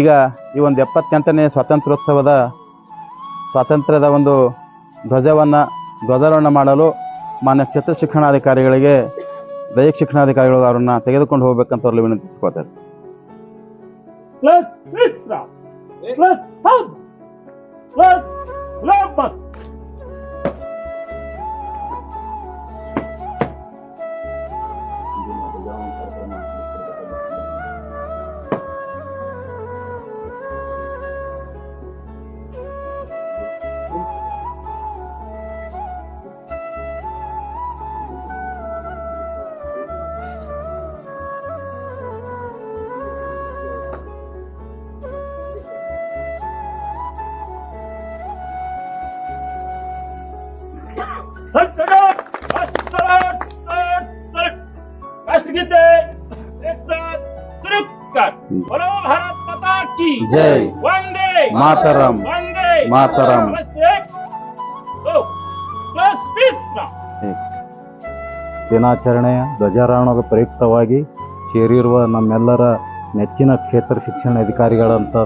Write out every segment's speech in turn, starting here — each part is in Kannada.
ಈಗ ಈ ಒಂದು ಎಪ್ಪತ್ತೆಂಟನೇ ಸ್ವಾತಂತ್ರ್ಯೋತ್ಸವದ ಸ್ವಾತಂತ್ರ್ಯದ ಒಂದು ಧ್ವಜವನ್ನು ಧ್ವಜಾರೋಹಣ ಮಾಡಲು ಮಾನ್ಯ ಕ್ಷೇತ್ರ ಶಿಕ್ಷಣಾಧಿಕಾರಿಗಳಿಗೆ, ದೈಹಿಕ ಶಿಕ್ಷಣಾಧಿಕಾರಿಗಳು ಅವರನ್ನ ತೆಗೆದುಕೊಂಡು ಹೋಗ್ಬೇಕಂತ ಅವ್ರಲ್ಲಿ ವಿನಂತಿಸ್ಕೊಳ್ತಾರೆ ಜೈ ವಂದೇ ಮಾತರಂ ವಂದೇ ಮಾತರಂ ದಿನಾಚರಣೆಯ ಧ್ವಜಾರೋಹಣದ ಪ್ರಯುಕ್ತವಾಗಿ ಸೇರಿರುವ ನಮ್ಮೆಲ್ಲರ ನೆಚ್ಚಿನ ಕ್ಷೇತ್ರ ಶಿಕ್ಷಣ ಅಧಿಕಾರಿಗಳಂತ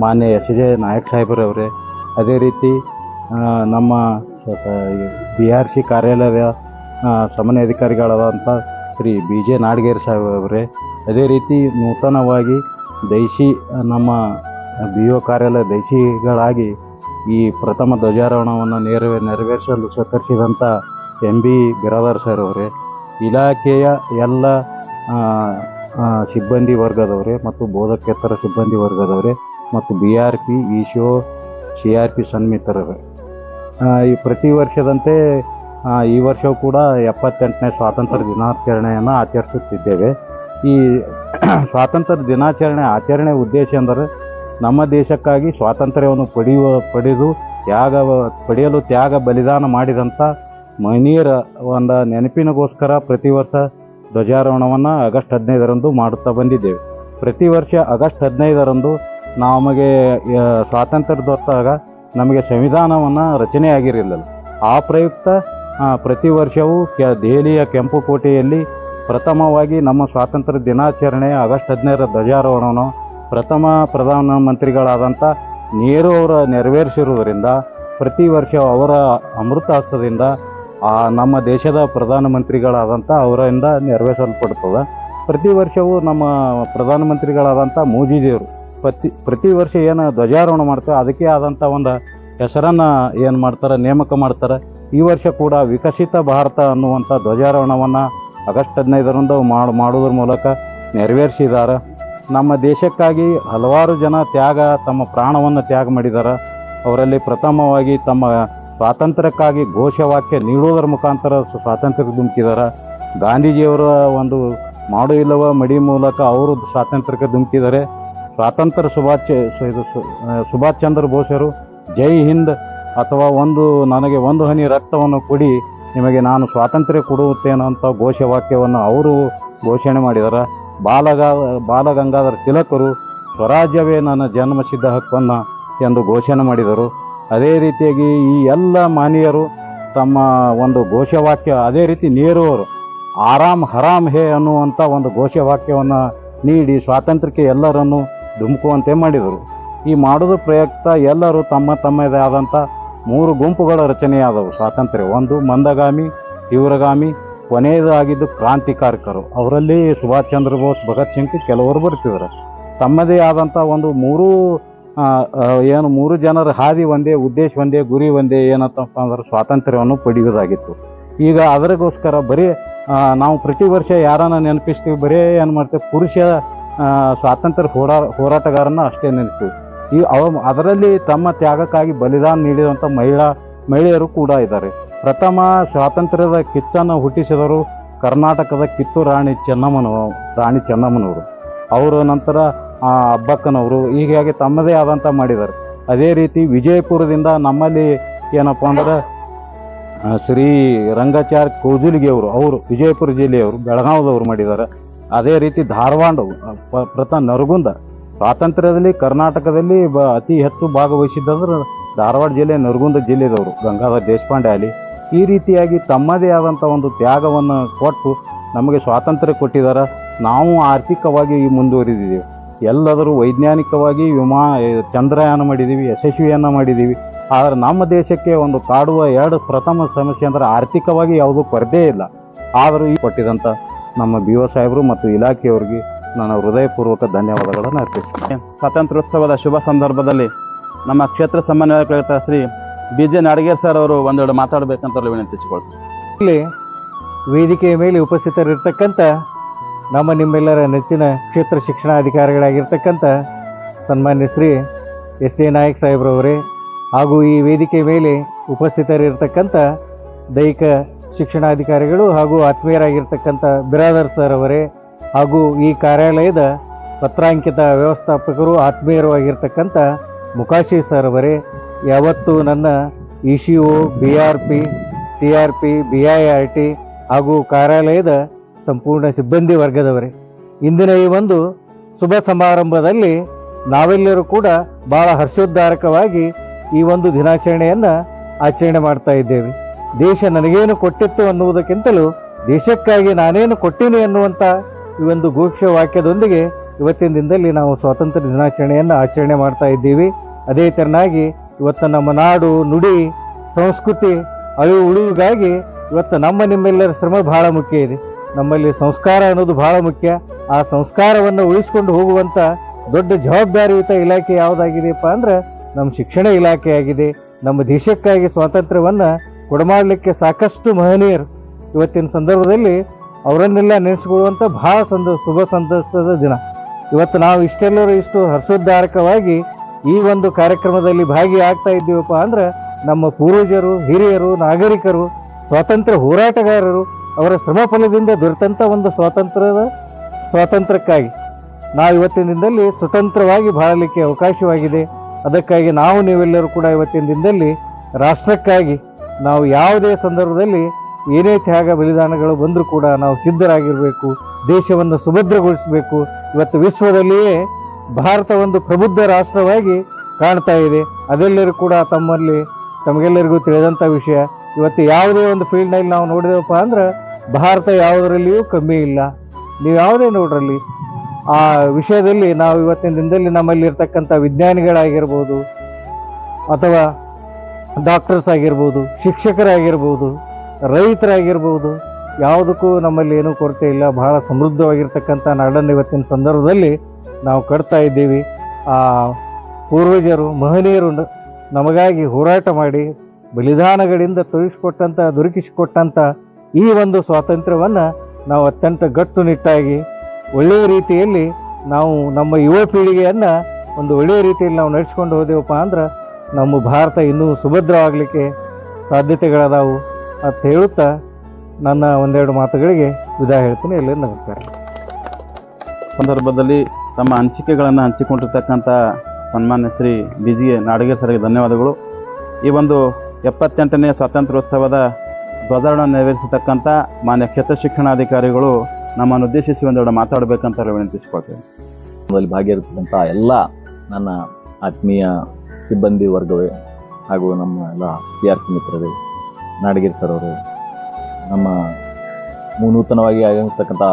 ಮಾನ್ಯ ಎಸ್ ಜೆ ನಾಯಕ್ ಸಾಹೇಬರವರೇ ಅದೇ ರೀತಿ ನಮ್ಮ ಬಿ ಆರ್ ಸಿ ಕಾರ್ಯಾಲಯದ ಸಮನ್ವಯ ಅಧಿಕಾರಿಗಳಾದಂಥ ಶ್ರೀ ಬಿ ಜೆ ನಾಡಗೇರ್ ಸಾಹೇಬ್ರವರೇ ಅದೇ ರೀತಿ ನೂತನವಾಗಿ ದೈಸಿ ನಮ್ಮ ಬಿ ಒ ಕಾರ್ಯಾಲಯ ದೈಸಿಗಳಾಗಿ ಈ ಪ್ರಥಮ ಧ್ವಜಾರೋಹಣವನ್ನು ನೆರವೇ, ನೆರವೇರಿಸಲು ಸಹಕರಿಸಿದಂಥ ಎಂ ಬಿ ಬಿರಾದಾರ್ ಸರ್ ಅವರೇ, ಇಲಾಖೆಯ ಎಲ್ಲ ಸಿಬ್ಬಂದಿ ವರ್ಗದವರೇ ಮತ್ತು ಬೋಧಕೇತರ ಸಿಬ್ಬಂದಿ ವರ್ಗದವರೇ ಮತ್ತು B R P, E C C R P ಸನ್ಮಿತರವೇ ಈ ಪ್ರತಿ ವರ್ಷದಂತೆ ಈ ವರ್ಷವೂ ಕೂಡ ಎಪ್ಪತ್ತೆಂಟನೇ ಸ್ವಾತಂತ್ರ್ಯ ದಿನಾಚರಣೆಯನ್ನು ಆಚರಿಸುತ್ತಿದ್ದೇವೆ. ಈ ಸ್ವಾತಂತ್ರ್ಯ ದಿನಾಚರಣೆ ಆಚರಣೆ ಉದ್ದೇಶ ಅಂದರೆ ನಮ್ಮ ದೇಶಕ್ಕಾಗಿ ಸ್ವಾತಂತ್ರ್ಯವನ್ನು ಪಡೆಯುವ, ಪಡೆದು ತ್ಯಾಗ, ಪಡೆಯಲು ತ್ಯಾಗ, ಬಲಿದಾನ ಮಾಡಿದಂಥ ಮಹನೀಯರ ಒಂದು ನೆನಪಿನಗೋಸ್ಕರ ಪ್ರತಿ ವರ್ಷ ಧ್ವಜಾರೋಹಣವನ್ನು ಆಗಸ್ಟ್ ಹದಿನೈದರಂದು ಮಾಡುತ್ತಾ ಬಂದಿದ್ದೇವೆ. ಪ್ರತಿ ವರ್ಷ ಆಗಸ್ಟ್ ಹದಿನೈದರಂದು ನಮಗೆ ಸ್ವಾತಂತ್ರ್ಯ ದೊತ್ತಾಗ ನಮಗೆ ಸಂವಿಧಾನವನ್ನು ರಚನೆ ಆಗಿರಲಿಲ್ಲ ಆ ಪ್ರಯುಕ್ತ ಪ್ರತಿ ವರ್ಷವೂ ಕೆ, ದೆಹಲಿಯ ಕೆಂಪು ಕೋಟೆಯಲ್ಲಿ ಪ್ರಥಮವಾಗಿ ನಮ್ಮ ಸ್ವಾತಂತ್ರ್ಯ ದಿನಾಚರಣೆ ಆಗಸ್ಟ್ ಹದಿನೈದರ ಧ್ವಜಾರೋಹಣವನ್ನು ಪ್ರಥಮ ಪ್ರಧಾನಮಂತ್ರಿಗಳಾದಂಥ ನೆಹರು ಅವರ ನೆರವೇರಿಸಿರುವುದರಿಂದ, ಪ್ರತಿ ವರ್ಷ ಅವರ ಅಮೃತ ಹಸ್ತದಿಂದ ಆ ನಮ್ಮ ದೇಶದ ಪ್ರಧಾನಮಂತ್ರಿಗಳಾದಂಥ ಅವರಿಂದ ನೆರವೇರಿಸಲ್ಪಡ್ತದೆ. ಪ್ರತಿ ವರ್ಷವೂ ನಮ್ಮ ಪ್ರಧಾನಮಂತ್ರಿಗಳಾದಂಥ ಮೋದಿಜಿಯವರು ಪ್ರತಿ ಪ್ರತಿ ವರ್ಷ ಏನು ಧ್ವಜಾರೋಹಣ ಮಾಡ್ತಾರೆ ಅದಕ್ಕೆ ಆದಂಥ ಒಂದು ಹೆಸರನ್ನು ಏನು ಮಾಡ್ತಾರೆ, ನೇಮಕ ಮಾಡ್ತಾರೆ. ಈ ವರ್ಷ ಕೂಡ ವಿಕಸಿತ ಭಾರತ ಅನ್ನುವಂಥ ಧ್ವಜಾರೋಹಣವನ್ನು ಆಗಸ್ಟ್ ಹದಿನೈದರಂದು ಮಾಡು, ಮಾಡುವುದರ ಮೂಲಕ ನೆರವೇರಿಸಿದ್ದಾರೆ. ನಮ್ಮ ದೇಶಕ್ಕಾಗಿ ಹಲವಾರು ಜನ ತ್ಯಾಗ, ತಮ್ಮ ಪ್ರಾಣವನ್ನು ತ್ಯಾಗ ಮಾಡಿದ್ದಾರೆ. ಅವರಲ್ಲಿ ಪ್ರಥಮವಾಗಿ ತಮ್ಮ ಸ್ವಾತಂತ್ರ್ಯಕ್ಕಾಗಿ ಘೋಷವಾಕ್ಯ ನೀಡುವುದರ ಮುಖಾಂತರ ಸ್ವ- ಸ್ವಾತಂತ್ರ್ಯ ಧುಮುಕಿದ್ದಾರೆ. ಗಾಂಧೀಜಿಯವರ ಒಂದು ಮಾಡು ಇಲ್ಲವ ಮಡಿ ಮೂಲಕ ಅವರು ಸ್ವಾತಂತ್ರ್ಯಕ್ಕೆ ಧುಮುಕಿದ್ದಾರೆ. ಸ್ವಾತಂತ್ರ್ಯ ಸುಭಾಷ್ ಇದು ಸುಭಾಷ್ ಚಂದ್ರ ಬೋಸರು ಜೈ ಹಿಂದ್ ಅಥವಾ ಒಂದು, ನನಗೆ ಒಂದು ಹನಿ ರಕ್ತವನ್ನು ಕೊಡಿ ನಿಮಗೆ ನಾನು ಸ್ವಾತಂತ್ರ್ಯ ಕೊಡುತ್ತೇನೆ ಅಂತ ಘೋಷವಾಕ್ಯವನ್ನು ಅವರು ಘೋಷಣೆ ಮಾಡಿದ್ದಾರೆ ಬಾಲಗಾ, ಬಾಲಗಂಗಾಧರ ತಿಲಕರು ಸ್ವರಾಜ್ಯವೇ ನನ್ನ ಜನ್ಮಸಿದ್ಧ ಹಕ್ಕನ್ನು ಎಂದು ಘೋಷಣೆ ಮಾಡಿದರು. ಅದೇ ರೀತಿಯಾಗಿ ಈ ಎಲ್ಲ ಮಾನೀಯರು ತಮ್ಮ ಒಂದು ಘೋಷವಾಕ್ಯ ಅದೇ ರೀತಿ ನೀರುವರು ಆರಾಮ್ ಹರಾಮ್ ಹೇ ಅನ್ನುವಂಥ ಒಂದು ಘೋಷವಾಕ್ಯವನ್ನು ನೀಡಿ ಸ್ವಾತಂತ್ರ್ಯಕ್ಕೆ ಎಲ್ಲರನ್ನು ಧುಮುಕುವಂತೆ ಮಾಡಿದರು. ಈ ಮಾಡೋದು ಪ್ರಯುಕ್ತ ಎಲ್ಲರೂ ತಮ್ಮ ತಮ್ಮದೇ ಆದಂಥ ಮೂರು ಗುಂಪುಗಳ ರಚನೆಯಾದವು. ಸ್ವಾತಂತ್ರ್ಯ ಒಂದು, ಮಂದಗಾಮಿ, ತೀವ್ರಗಾಮಿ, ಕೊನೆಯದಾಗಿದ್ದು ಕ್ರಾಂತಿಕಾರಕರು. ಅವರಲ್ಲಿ ಸುಭಾಷ್ ಚಂದ್ರ ಬೋಸ್, ಭಗತ್ ಸಿಂಗ್ ಕೆಲವರು ಬರ್ತಿದ್ದಾರೆ. ತಮ್ಮದೇ ಆದಂಥ ಒಂದು ಮೂರು ಏನು ಮೂರು ಜನರ ಹಾದಿ ಒಂದೇ, ಉದ್ದೇಶ ಒಂದೇ, ಗುರಿ ಒಂದೇ ಏನಂತಪ್ಪ ಅಂದ್ರೆ ಸ್ವಾತಂತ್ರ್ಯವನ್ನು ಪಡೆಯುವುದಾಗಿತ್ತು. ಈಗ ಅದರಿಗೋಸ್ಕರ ಬರೀ ನಾವು ಪ್ರತಿ ವರ್ಷ ಯಾರನ್ನ ನೆನಪಿಸ್ತೀವಿ, ಬರೀ ಏನು ಮಾಡ್ತೀವಿ, ಪುರುಷ ಸ್ವಾತಂತ್ರ್ಯ ಹೋರಾ ಹೋರಾಟಗಾರನ ಅಷ್ಟೇ ನೆನೆಸ್ತೀವಿ. ಈ ಅವ ಅದರಲ್ಲಿ ತಮ್ಮ ತ್ಯಾಗಕ್ಕಾಗಿ ಬಲಿದಾನ ನೀಡಿದಂಥ ಮಹಿಳಾ, ಮಹಿಳೆಯರು ಕೂಡ ಇದ್ದಾರೆ. ಪ್ರಥಮ ಸ್ವಾತಂತ್ರ್ಯದ ಕಿಚ್ಚನ್ನು ಹುಟ್ಟಿಸಿದರು ಕರ್ನಾಟಕದ ಕಿತ್ತೂರು ರಾಣಿ ಚೆನ್ನಮ್ಮನ ರಾಣಿ ಚೆನ್ನಮ್ಮನವರು. ಅವರು ನಂತರ ಅಬ್ಬಕ್ಕನವರು, ಹೀಗಾಗಿ ತಮ್ಮದೇ ಆದಂಥ ಮಾಡಿದ್ದಾರೆ. ಅದೇ ರೀತಿ ವಿಜಯಪುರದಿಂದ ನಮ್ಮಲ್ಲಿ ಏನಪ್ಪ ಅಂದ್ರೆ ಶ್ರೀ ರಂಗಾಚಾರ್ಯ ಕೌಜುಲಿಗೆಯವರು, ಅವರು ವಿಜಯಪುರ ಜಿಲ್ಲೆಯವರು, ಬೆಳಗಾವದವರು ಮಾಡಿದ್ದಾರೆ. ಅದೇ ರೀತಿ ಧಾರವಾಡ ಪ್ರಥಮ ನರಗುಂದ. ಸ್ವಾತಂತ್ರ್ಯದಲ್ಲಿ ಕರ್ನಾಟಕದಲ್ಲಿ ಬ ಅತಿ ಹೆಚ್ಚು ಭಾಗವಹಿಸಿದ್ದಂದ್ರೆ ಧಾರವಾಡ ಜಿಲ್ಲೆ, ನರಗುಂದ ಜಿಲ್ಲೆದವರು, ಗಂಗಾಧರ ದೇಶಪಾಂಡೆ ಆಗಲಿ. ಈ ರೀತಿಯಾಗಿ ತಮ್ಮದೇ ಆದಂಥ ಒಂದು ತ್ಯಾಗವನ್ನು ಕೊಟ್ಟು ನಮಗೆ ಸ್ವಾತಂತ್ರ್ಯ ಕೊಟ್ಟಿದ್ದಾರೆ. ನಾವು ಆರ್ಥಿಕವಾಗಿ ಈ ಮುಂದುವರಿದಿದ್ದೀವಿ. ಎಲ್ಲದರೂ ವೈಜ್ಞಾನಿಕವಾಗಿ ವಿಮಾ, ಚಂದ್ರಯಾನ ಮಾಡಿದ್ದೀವಿ, ಯಶಸ್ವಿಯನ್ನು ಮಾಡಿದ್ದೀವಿ. ಆದರೆ ನಮ್ಮ ದೇಶಕ್ಕೆ ಒಂದು ಕಾಡುವ ಎರಡು ಪ್ರಥಮ ಸಮಸ್ಯೆ ಅಂದರೆ ಆರ್ಥಿಕವಾಗಿ ಯಾವುದೂ ಕೊರತೆ ಇಲ್ಲ. ಆದರೂ ಈ ಕೊಟ್ಟಿದಂಥ ನಮ್ಮ ಬಿ ಒ ಸಾಹೇಬರು ಮತ್ತು ಇಲಾಖೆಯವರಿಗೆ ನಾನು ಹೃದಯಪೂರ್ವಕ ಧನ್ಯವಾದಗಳನ್ನು ಅರ್ಪಿಸ್ತೇನೆ. ಸ್ವಾತಂತ್ರ್ಯೋತ್ಸವದ ಶುಭ ಸಂದರ್ಭದಲ್ಲಿ ನಮ್ಮ ಕ್ಷೇತ್ರ ಸಮನ್ವಯಕರ್ತ Shri B J Nadager sir ಅವರು ಒಂದೆರಡು ಮಾತಾಡಬೇಕಂತ ವಿನಂತಿಸಿಕೊಳ್ತೀನಿ. ಇಲ್ಲಿ ವೇದಿಕೆಯ ಮೇಲೆ ಉಪಸ್ಥಿತರಿರ್ತಕ್ಕಂಥ ನಮ್ಮ ನಿಮ್ಮೆಲ್ಲರ ನೆಚ್ಚಿನ ಕ್ಷೇತ್ರ ಶಿಕ್ಷಣಾಧಿಕಾರಿಗಳಾಗಿರ್ತಕ್ಕಂಥ ಸನ್ಮಾನ್ಯ ಶ್ರೀ ಎಸ್ ಎ ನಾಯಕ್ ಸಾಹೇಬ್ರವರೇ ಹಾಗೂ ಈ ವೇದಿಕೆ ಮೇಲೆ ಉಪಸ್ಥಿತರಿರ್ತಕ್ಕಂಥ ದೈಹಿಕ ಶಿಕ್ಷಣಾಧಿಕಾರಿಗಳು ಹಾಗೂ ಆತ್ಮೀಯರಾಗಿರ್ತಕ್ಕಂಥ ಬಿರಾದರ್ ಸರ್ ಅವರೇ ಹಾಗೂ ಈ ಕಾರ್ಯಾಲಯದ ಪತ್ರಾಂಕಿತ ವ್ಯವಸ್ಥಾಪಕರು ಆತ್ಮೀಯರು ಆಗಿರ್ತಕ್ಕಂಥ ಮುಕಾಶಿ ಸರ್ ಅವರೇ, ಯಾವತ್ತು ನನ್ನ E C O, B R P, C R P, B I R T ಹಾಗೂ ಕಾರ್ಯಾಲಯದ ಸಂಪೂರ್ಣ ಸಿಬ್ಬಂದಿ ವರ್ಗದವರೇ. ಇಂದಿನ ಈ ಒಂದು ಶುಭ ಸಮಾರಂಭದಲ್ಲಿ ನಾವೆಲ್ಲರೂ ಕೂಡ ಬಹಳ ಹರ್ಷೋದ್ಧಾರಕವಾಗಿ ಈ ಒಂದು ದಿನಾಚರಣೆಯನ್ನು ಆಚರಣೆ ಮಾಡ್ತಾ ಇದ್ದೇವೆ. ದೇಶ ನನಗೇನು ಕೊಟ್ಟಿತ್ತು ಅನ್ನುವುದಕ್ಕಿಂತಲೂ ದೇಶಕ್ಕಾಗಿ ನಾನೇನು ಕೊಟ್ಟೀನಿ ಅನ್ನುವಂಥ ಈ ಒಂದು ಘೋಷ ವಾಕ್ಯದೊಂದಿಗೆ ಇವತ್ತಿನ ದಿನದಲ್ಲಿ ನಾವು ಸ್ವಾತಂತ್ರ್ಯ ದಿನಾಚರಣೆಯನ್ನು ಆಚರಣೆ ಮಾಡ್ತಾ ಇದ್ದೀವಿ. ಅದೇ ತೆರನಾಗಿ ಇವತ್ತು ನಮ್ಮ ನಾಡು, ನುಡಿ, ಸಂಸ್ಕೃತಿ ಅಳಿವು ಉಳಿವಿಗಾಗಿ ಇವತ್ತು ನಮ್ಮ ನಿಮ್ಮೆಲ್ಲರ ಶ್ರಮ ಬಹಳ ಮುಖ್ಯ ಇದೆ. ನಮ್ಮಲ್ಲಿ ಸಂಸ್ಕಾರ ಅನ್ನೋದು ಬಹಳ ಮುಖ್ಯ. ಆ ಸಂಸ್ಕಾರವನ್ನು ಉಳಿಸ್ಕೊಂಡು ಹೋಗುವಂಥ ದೊಡ್ಡ ಜವಾಬ್ದಾರಿಯುತ ಇಲಾಖೆ ಯಾವುದಾಗಿದೆಯಪ್ಪ ಅಂದ್ರೆ ನಮ್ಮ ಶಿಕ್ಷಣ ಇಲಾಖೆ ಆಗಿದೆ. ನಮ್ಮ ದೇಶಕ್ಕಾಗಿ ಸ್ವಾತಂತ್ರ್ಯವನ್ನು ಕೊಡಮಾಡಲಿಕ್ಕೆ ಸಾಕಷ್ಟು ಮಹನೀಯರು. ಇವತ್ತಿನ ಸಂದರ್ಭದಲ್ಲಿ ಅವರನ್ನೆಲ್ಲ ನೆನೆಸ್ಕೊಳ್ಳುವಂಥ ಭಾಳ ಸಂದ ಶುಭ ಸಂತಸದ ದಿನ. ಇವತ್ತು ನಾವು ಇಷ್ಟೆಲ್ಲರೂ ಇಷ್ಟು ಹರ್ಷೋದ್ಧಾರಕವಾಗಿ ಈ ಒಂದು ಕಾರ್ಯಕ್ರಮದಲ್ಲಿ ಭಾಗಿಯಾಗ್ತಾ ಇದ್ದೀವಪ್ಪ ಅಂದ್ರೆ ನಮ್ಮ ಪೂರ್ವಜರು, ಹಿರಿಯರು, ನಾಗರಿಕರು, ಸ್ವಾತಂತ್ರ್ಯ ಹೋರಾಟಗಾರರು ಅವರ ಶ್ರಮ ಫಲದಿಂದ ದೊರೆತಂಥ ಒಂದು ಸ್ವಾತಂತ್ರ್ಯದ ಸ್ವಾತಂತ್ರ್ಯಕ್ಕಾಗಿ. ನಾವು ಇವತ್ತಿನ ದಿನದಲ್ಲಿ ಸ್ವತಂತ್ರವಾಗಿ ಬಾಳಲಿಕ್ಕೆ ಅವಕಾಶವಾಗಿದೆ. ಅದಕ್ಕಾಗಿ ನಾವು ನೀವೆಲ್ಲರೂ ಕೂಡ ಇವತ್ತಿನ ದಿನದಲ್ಲಿ ರಾಷ್ಟ್ರಕ್ಕಾಗಿ ನಾವು ಯಾವುದೇ ಸಂದರ್ಭದಲ್ಲಿ ಏನೇ ತ್ಯಾಗ ಬಲಿದಾನಗಳು ಬಂದರೂ ಕೂಡ ನಾವು ಸಿದ್ಧರಾಗಿರಬೇಕು, ದೇಶವನ್ನು ಸುಭದ್ರಗೊಳಿಸಬೇಕು. ಇವತ್ತು ವಿಶ್ವದಲ್ಲಿಯೇ ಭಾರತ ಒಂದು ಪ್ರಬುದ್ಧ ರಾಷ್ಟ್ರವಾಗಿ ಕಾಣ್ತಾ ಇದೆ. ಅದೆಲ್ಲರೂ ಕೂಡ ತಮ್ಮಲ್ಲಿ ತಮಗೆಲ್ಲರಿಗೂ ತಿಳಿದಂಥ ವಿಷಯ. ಇವತ್ತು ಯಾವುದೇ ಒಂದು ಫೀಲ್ಡ್ನಲ್ಲಿ ನಾವು ನೋಡಿದೆವಪ್ಪ ಅಂದ್ರೆ ಭಾರತ ಯಾವುದರಲ್ಲಿಯೂ ಕಮ್ಮಿ ಇಲ್ಲ. ನೀವು ಯಾವುದೇ ನೋಡ್ರಲ್ಲಿ. ಆ ವಿಷಯದಲ್ಲಿ ನಾವು ಇವತ್ತಿನ ದಿನದಲ್ಲಿ ನಮ್ಮಲ್ಲಿ ಇರ್ತಕ್ಕಂಥ ವಿಜ್ಞಾನಿಗಳಾಗಿರ್ಬೋದು ಅಥವಾ ಡಾಕ್ಟರ್ಸ್ ಆಗಿರ್ಬೋದು, ಶಿಕ್ಷಕರಾಗಿರ್ಬೋದು ರೈತರಾಗಿರ್ಬೋದು, ಯಾವುದಕ್ಕೂ ನಮ್ಮಲ್ಲಿ ಏನೂ ಕೊರತೆ ಇಲ್ಲ, ಬಹಳ ಸಮೃದ್ಧವಾಗಿರ್ತಕ್ಕಂಥ ನಾಡನ್ನು ಇವತ್ತಿನ ಸಂದರ್ಭದಲ್ಲಿ ನಾವು ಕಟ್ತಾ ಇದ್ದೀವಿ. ಆ ಪೂರ್ವಜರು, ಮಹನೀಯರು ನಮಗಾಗಿ ಹೋರಾಟ ಮಾಡಿ, ಬಲಿದಾನಗಳಿಂದ ತೊಡಗಿಸಿಕೊಟ್ಟಂಥ ದೊರಕಿಸಿಕೊಟ್ಟಂಥ ಈ ಒಂದು ಸ್ವಾತಂತ್ರ್ಯವನ್ನು ನಾವು ಅತ್ಯಂತ ಗಟ್ಟುನಿಟ್ಟಾಗಿ ಒಳ್ಳೆಯ ರೀತಿಯಲ್ಲಿ ನಾವು ನಮ್ಮ ಯುವ ಪೀಳಿಗೆಯನ್ನು ಒಂದು ಒಳ್ಳೆಯ ರೀತಿಯಲ್ಲಿ ನಾವು ನಡೆಸ್ಕೊಂಡು ಹೋದೆವಪ್ಪ ಅಂದ್ರೆ, ನಮ್ಮ ಭಾರತ ಇನ್ನೂ ಸುಭದ್ರವಾಗಲಿಕ್ಕೆ ಸಾಧ್ಯತೆಗಳದಾವು. ಅಂತ ಹೇಳುತ್ತಾ ನನ್ನ ಒಂದೆರಡು ಮಾತುಗಳಿಗೆ ವಿದಾಯ ಹೇಳ್ತೀನಿ. ಎಲ್ಲರಿಗೂ ನಮಸ್ಕಾರ. ಸಂದರ್ಭದಲ್ಲಿ ತಮ್ಮ ಅನಿಸಿಕೆಗಳನ್ನು ಹಂಚಿಕೊಂಡಿರ್ತಕ್ಕಂಥ ಸನ್ಮಾನ್ಯ ಶ್ರೀ ಬಿ ಜಿ ನಾಡಗೇರ್ ಸರ್ಗೆ ಧನ್ಯವಾದಗಳು. ಈ ಒಂದು ಎಪ್ಪತ್ತೆಂಟನೇ ಸ್ವಾತಂತ್ರ್ಯೋತ್ಸವದ ಧ್ವಜಾರೋಹಣ ನೆರವೇರಿಸತಕ್ಕಂಥ ಮಾನ್ಯ ಕ್ಷೇತ್ರ ಶಿಕ್ಷಣಾಧಿಕಾರಿಗಳು ನಮ್ಮನ್ನು ಉದ್ದೇಶಿಸಿ ಒಂದೆರಡು ಮಾತಾಡಬೇಕಂತ ವಿನಂತಿಸಿಕೊಳ್ತೇವೆ ಅದರಲ್ಲಿ ಭಾಗಿಯಾಗಿರ್ತಕ್ಕಂಥ ಎಲ್ಲ ನನ್ನ ಆತ್ಮೀಯ ಸಿಬ್ಬಂದಿ ವರ್ಗವೇ ಹಾಗೂ ನಮ್ಮ ಎಲ್ಲ ಸಿ ಆರ್ ಪಿ ಮಿತ್ರರೇ ನಾಡಗಿರಿ ಸರ್ ಅವರು, ನಮ್ಮ ನೂತನವಾಗಿ ಆಗಮಿಸ್ತಕ್ಕಂಥ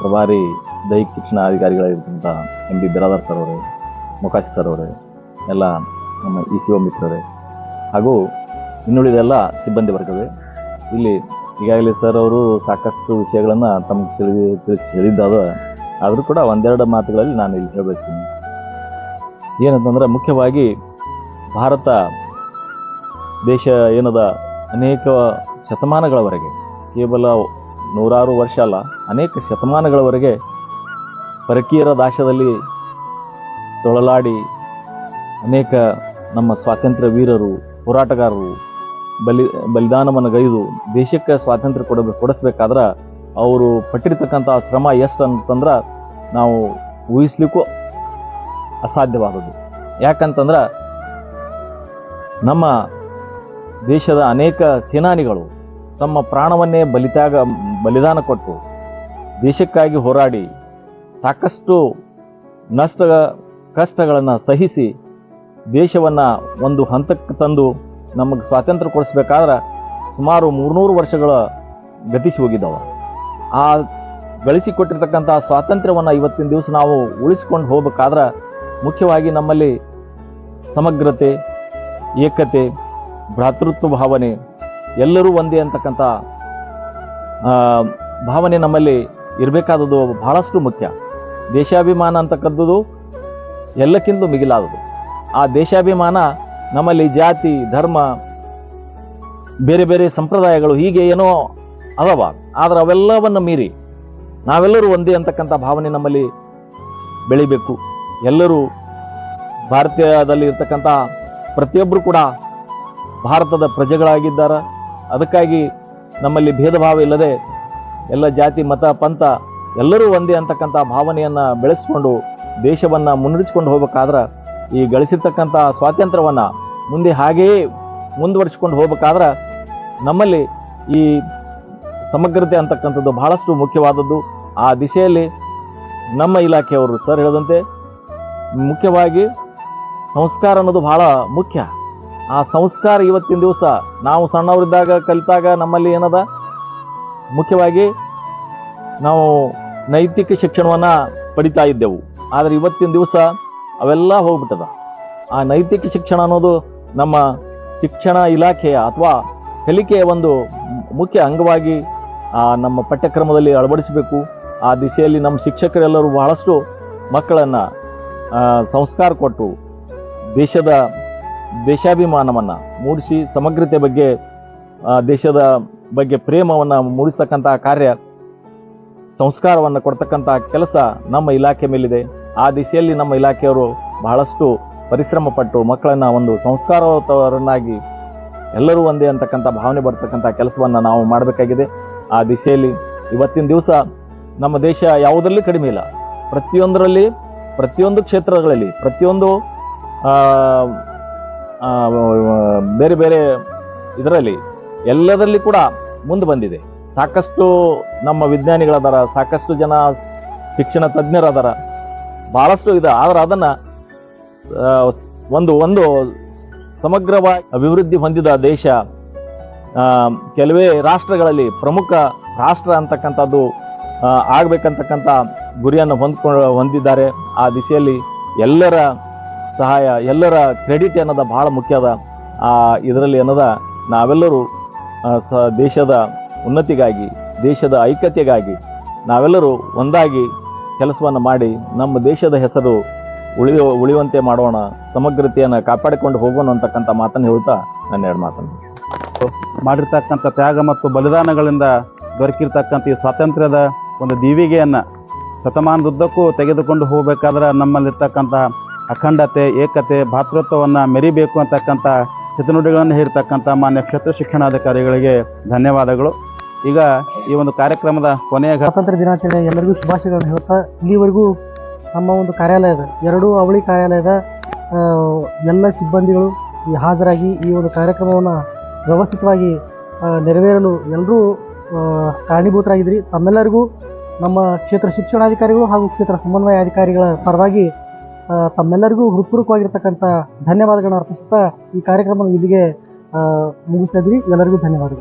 ಪ್ರಭಾರಿ ದೈಹಿಕ ಶಿಕ್ಷಣ ಅಧಿಕಾರಿಗಳಾಗಿರ್ತಕ್ಕಂಥ ಎಂ ಬಿ ಬಿರಾದರ್ ಸರ್ ಅವರು, ಮುಕಾಶ್ ಸರ್ ಅವರೇ, ಎಲ್ಲ ನಮ್ಮ ಇ ಸಿ ಒ ಮಿತ್ರರೇ. ಹಾಗೂ ಇನ್ನುಳಿದೆಲ್ಲ ಸಿಬ್ಬಂದಿ ವರ್ಗವೇ, ಇಲ್ಲಿ ಈಗಾಗಲೇ ಸರ್ ಅವರು ಸಾಕಷ್ಟು ವಿಷಯಗಳನ್ನು ತಮಗೆ ತಿಳಿದು, ತಿಳಿಸಿ ಹೇಳಿದ್ದಾದ, ಆದರೂ ಕೂಡ ಒಂದೆರಡು ಮಾತುಗಳಲ್ಲಿ ನಾನು ಇಲ್ಲಿ ಹೇಳಬಯಸ್ತೀನಿ. ಏನಂತಂದ್ರೆ ಮುಖ್ಯವಾಗಿ ಭಾರತ ದೇಶ ಏನದ ಅನೇಕ ಶತಮಾನಗಳವರೆಗೆ, ಕೇವಲ ನೂರಾರು ವರ್ಷ ಅಲ್ಲ, ಅನೇಕ ಶತಮಾನಗಳವರೆಗೆ ಪರಕೀಯರ ದಾಶದಲ್ಲಿ ತೊಳಲಾಡಿ ಅನೇಕ ನಮ್ಮ ಸ್ವಾತಂತ್ರ್ಯ ವೀರರು, ಹೋರಾಟಗಾರರು ಬಲಿ, ಬಲಿದಾನವನ್ನು ಗೈದು ದೇಶಕ್ಕೆ ಸ್ವಾತಂತ್ರ್ಯ ಕೊಡ ಕೊಡಿಸ್ಬೇಕಾದ್ರೆ ಅವರು ಪಟ್ಟಿರ್ತಕ್ಕಂಥ ಶ್ರಮ ಎಷ್ಟು ಅಂತಂದ್ರೆ ನಾವು ಊಹಿಸ್ಲಿಕ್ಕೂ ಅಸಾಧ್ಯವಾದದ್ದು. ಯಾಕಂತಂದ್ರೆ ನಮ್ಮ ದೇಶದ ಅನೇಕ ಸೇನಾನಿಗಳು ತಮ್ಮ ಪ್ರಾಣವನ್ನೇ ಬಲಿತಾಗ ಬಲಿದಾನ ಕೊಟ್ಟು ದೇಶಕ್ಕಾಗಿ ಹೋರಾಡಿ ಸಾಕಷ್ಟು ನಷ್ಟ, ಕಷ್ಟಗಳನ್ನು ಸಹಿಸಿ ದೇಶವನ್ನು ಒಂದು ಹಂತಕ್ಕೆ ತಂದು ನಮಗೆ ಸ್ವಾತಂತ್ರ್ಯ ಕೊಡಿಸ್ಬೇಕಾದ್ರೆ ಸುಮಾರು ಮೂರ್ನೂರು ವರ್ಷಗಳ ಗತಿಸಿ ಹೋಗಿದ್ದಾವೆ. ಆ ಗಳಿಸಿಕೊಟ್ಟಿರ್ತಕ್ಕಂಥ ಸ್ವಾತಂತ್ರ್ಯವನ್ನು ಇವತ್ತಿನ ದಿವಸ ನಾವು ಉಳಿಸ್ಕೊಂಡು ಹೋಗ್ಬೇಕಾದ್ರೆ ಮುಖ್ಯವಾಗಿ ನಮ್ಮಲ್ಲಿ ಸಮಗ್ರತೆ, ಏಕತೆ ಭ್ರಾತೃತ್ವ ಭಾವನೆ, ಎಲ್ಲರೂ ಒಂದೇ ಅಂತಕ್ಕಂಥ ಭಾವನೆ ನಮ್ಮಲ್ಲಿ ಇರಬೇಕಾದದ್ದು ಬಹಳಷ್ಟು ಮುಖ್ಯ. ದೇಶಾಭಿಮಾನ ಅಂತಕ್ಕಂಥದ್ದು ಎಲ್ಲಕ್ಕಿಂತ ಮಿಗಿಲಾದದು ಆ ದೇಶಾಭಿಮಾನ ನಮ್ಮಲ್ಲಿ ಜಾತಿ, ಧರ್ಮ, ಬೇರೆ ಬೇರೆ ಸಂಪ್ರದಾಯಗಳು ಹೀಗೆ ಏನೋ ಅದವ. ಆದರೆ ಅವೆಲ್ಲವನ್ನು ಮೀರಿ ನಾವೆಲ್ಲರೂ ಒಂದೇ ಅಂತಕ್ಕಂಥ ಭಾವನೆ ನಮ್ಮಲ್ಲಿ ಬೆಳಿಬೇಕು. ಎಲ್ಲರೂ ಭಾರತೀಯದಲ್ಲಿ ಇರ್ತಕ್ಕಂಥ ಪ್ರತಿಯೊಬ್ಬರು ಕೂಡ ಭಾರತದ ಪ್ರಜೆಗಳಾಗಿದ್ದಾರೆ? ಅದಕ್ಕಾಗಿ ನಮ್ಮಲ್ಲಿ ಭೇದ ಭಾವ ಇಲ್ಲದೆ ಎಲ್ಲ ಜಾತಿ, ಮತ, ಪಂಥ ಎಲ್ಲರೂ ಒಂದೇ ಅಂತಕ್ಕಂಥ ಭಾವನೆಯನ್ನು ಬೆಳೆಸ್ಕೊಂಡು ದೇಶವನ್ನು ಮುನ್ನಡೆಸ್ಕೊಂಡು ಹೋಗ್ಬೇಕಾದ್ರೆ ಈ ಗಳಿಸಿರ್ತಕ್ಕಂಥ ಸ್ವಾತಂತ್ರ್ಯವನ್ನು ಮುಂದೆ ಹಾಗೆಯೇ ಮುಂದುವರಿಸ್ಕೊಂಡು ಹೋಗ್ಬೇಕಾದ್ರೆ ನಮ್ಮಲ್ಲಿ ಈ ಸಮಗ್ರತೆ ಅಂತಕ್ಕಂಥದ್ದು ಬಹಳಷ್ಟು ಮುಖ್ಯವಾದದ್ದು. ಆ ದಿಸೆಯಲ್ಲಿ ನಮ್ಮ ಇಲಾಖೆಯವರು ಸರ್ ಹೇಳಿದಂತೆ ಮುಖ್ಯವಾಗಿ ಸಂಸ್ಕಾರ ಅನ್ನೋದು ಬಹಳ ಮುಖ್ಯ. ಆ ಸಂಸ್ಕಾರ ಇವತ್ತಿನ ದಿವಸ ನಾವು ಸಣ್ಣವರಿದ್ದಾಗ ಕಲಿತಾಗ ನಮ್ಮಲ್ಲಿ ಏನದ? ಮುಖ್ಯವಾಗಿ ನಾವು ನೈತಿಕ ಶಿಕ್ಷಣವನ್ನು ಪಡಿತಾ ಇದ್ದೆವು. ಆದರೆ ಇವತ್ತಿನ ದಿವಸ ಅವೆಲ್ಲ ಹೋಗ್ಬಿಟ್ಟದ. ಆ ನೈತಿಕ ಶಿಕ್ಷಣ ಅನ್ನೋದು ನಮ್ಮ ಶಿಕ್ಷಣ ಇಲಾಖೆಯ ಅಥವಾ ಕಲಿಕೆಯ ಒಂದು ಮುಖ್ಯ ಅಂಗವಾಗಿ ನಮ್ಮ ಪಠ್ಯಕ್ರಮದಲ್ಲಿ ಅಳವಡಿಸಬೇಕು. ಆ ದಿಶೆಯಲ್ಲಿ ನಮ್ಮ ಶಿಕ್ಷಕರೆಲ್ಲರೂ ಬಹಳಷ್ಟು ಮಕ್ಕಳನ್ನು ಸಂಸ್ಕಾರ ಕೊಟ್ಟು ದೇಶದ ದೇಶಾಭಿಮಾನವನ್ನು ಮೂಡಿಸಿ ಸಮಗ್ರತೆ ಬಗ್ಗೆ ದೇಶದ ಬಗ್ಗೆ ಪ್ರೇಮವನ್ನು ಮೂಡಿಸ್ತಕ್ಕಂಥ ಕಾರ್ಯ, ಸಂಸ್ಕಾರವನ್ನು ಕೊಡ್ತಕ್ಕಂಥ ಕೆಲಸ ನಮ್ಮ ಇಲಾಖೆ ಮೇಲಿದೆ. ಆ ದಿಸೆಯಲ್ಲಿ ನಮ್ಮ ಇಲಾಖೆಯವರು ಬಹಳಷ್ಟು ಪರಿಶ್ರಮ ಪಟ್ಟು ಮಕ್ಕಳನ್ನು ಒಂದು ಸಂಸ್ಕಾರವರನ್ನಾಗಿ ಎಲ್ಲರೂ ಒಂದೇ ಅಂತಕ್ಕಂಥ ಭಾವನೆ ಬರ್ತಕ್ಕಂಥ ಕೆಲಸವನ್ನು ನಾವು ಮಾಡಬೇಕಾಗಿದೆ. ಆ ದಿಶೆಯಲ್ಲಿ ಇವತ್ತಿನ ದಿವಸ ನಮ್ಮ ದೇಶ ಯಾವುದರಲ್ಲಿ ಕಡಿಮೆ ಇಲ್ಲ. ಪ್ರತಿಯೊಂದರಲ್ಲಿ, ಪ್ರತಿಯೊಂದು ಕ್ಷೇತ್ರಗಳಲ್ಲಿ, ಪ್ರತಿಯೊಂದು ಬೇರೆ ಬೇರೆ ಇದರಲ್ಲಿ ಎಲ್ಲದರಲ್ಲಿ ಕೂಡ ಮುಂದೆ ಬಂದಿದೆ. ಸಾಕಷ್ಟು ನಮ್ಮ ವಿಜ್ಞಾನಿಗಳದಾರ ಸಾಕಷ್ಟು ಜನ ಶಿಕ್ಷಣ ತಜ್ಞರದಾರ ಬಹಳಷ್ಟು ಇದೆ. ಆದ್ರೆ ಅದನ್ನ ಒಂದು ಒಂದು ಸಮಗ್ರವಾಗಿ ಅಭಿವೃದ್ಧಿ ಹೊಂದಿದ ದೇಶ ಕೆಲವೇ ರಾಷ್ಟ್ರಗಳಲ್ಲಿ ಪ್ರಮುಖ ರಾಷ್ಟ್ರ ಅಂತಕ್ಕಂಥದ್ದು ಆಗ್ಬೇಕಂತಕ್ಕಂಥ ಗುರಿಯನ್ನು ಹೊಂದ್ಕೊಂಡು ಹೊಂದಿದ್ದಾರೆ. ಆ ದಿಸೆಯಲ್ಲಿ ಎಲ್ಲರ ಸಹಾಯ, ಎಲ್ಲರ ಕ್ರೆಡಿಟ್ ಅನ್ನೋದ ಬಹಳ ಮುಖ್ಯ ಅದ. ಇದರಲ್ಲಿ ಏನದ ನಾವೆಲ್ಲರೂ ಸ, ದೇಶದ ಉನ್ನತಿಗಾಗಿ, ದೇಶದ ಐಕ್ಯತೆಗಾಗಿ ನಾವೆಲ್ಲರೂ ಒಂದಾಗಿ ಕೆಲಸವನ್ನು ಮಾಡಿ ನಮ್ಮ ದೇಶದ ಹೆಸರು ಉಳಿಯ, ಉಳಿಯುವಂತೆ ಮಾಡೋಣ, ಸಮಗ್ರತೆಯನ್ನು ಕಾಪಾಡಿಕೊಂಡು ಹೋಗೋಣ ಅಂತಕ್ಕಂಥ ಮಾತನ್ನು ಹೇಳ್ತಾ ನನ್ನ ಎರಡು ಮಾತನ್ನು ಮಾಡಿರ್ತಕ್ಕಂಥ ತ್ಯಾಗ ಮತ್ತು ಬಲಿದಾನಗಳಿಂದ ದೊರಕಿರ್ತಕ್ಕಂಥ ಈ ಸ್ವಾತಂತ್ರ್ಯದ ಒಂದು ದೀವಿಗೆಯನ್ನು ಶತಮಾನದುದ್ದಕ್ಕೂ ತೆಗೆದುಕೊಂಡು ಹೋಗಬೇಕಾದ್ರೆ ನಮ್ಮಲ್ಲಿರ್ತಕ್ಕಂಥ ಅಖಂಡತೆ, ಏಕತೆ, ಭಾತೃತ್ವವನ್ನು ಮೆರಿಬೇಕು ಅಂತಕ್ಕಂಥ ಹಿತನುಡಿಗಳನ್ನು ಹೇರ್ತಕ್ಕಂಥ ಮಾನ್ಯ ಕ್ಷೇತ್ರ ಶಿಕ್ಷಣಾಧಿಕಾರಿಗಳಿಗೆ ಧನ್ಯವಾದಗಳು. ಈಗ ಈ ಒಂದು ಕಾರ್ಯಕ್ರಮದ ಕೊನೆಯ ಸ್ವಾತಂತ್ರ್ಯ ದಿನಾಚರಣೆ ಎಲ್ಲರಿಗೂ ಶುಭಾಶಯಗಳನ್ನು ಹೇಳ್ತಾ ಇಲ್ಲಿವರೆಗೂ ನಮ್ಮ ಒಂದು ಕಾರ್ಯಾಲಯದ, ಎರಡೂ ಅವಳಿ ಕಾರ್ಯಾಲಯದ ಎಲ್ಲ ಸಿಬ್ಬಂದಿಗಳು ಹಾಜರಾಗಿ ಈ ಒಂದು ಕಾರ್ಯಕ್ರಮವನ್ನು ವ್ಯವಸ್ಥಿತವಾಗಿ ನೆರವೇರಲು ಎಲ್ಲರೂ ಕಾರಣೀಭೂತರಾಗಿದ್ರಿ ತಮ್ಮೆಲ್ಲರಿಗೂ ನಮ್ಮ ಕ್ಷೇತ್ರ ಶಿಕ್ಷಣಾಧಿಕಾರಿಗಳು ಹಾಗೂ ಕ್ಷೇತ್ರ ಸಮನ್ವಯ ಅಧಿಕಾರಿಗಳ ಪರವಾಗಿ ತಮ್ಮೆಲ್ಲರಿಗೂ ಹೃತ್ಪೂರ್ವಕವಾಗಿರ್ತಕ್ಕಂಥ ಧನ್ಯವಾದಗಳನ್ನು ಅರ್ಪಿಸುತ್ತಾ ಈ ಕಾರ್ಯಕ್ರಮವನ್ನು ಇಲ್ಲಿಗೆ ಮುಗಿಸ್ತಾ ಇದ್ದೀವಿ. ಎಲ್ಲರಿಗೂ ಧನ್ಯವಾದಗಳು.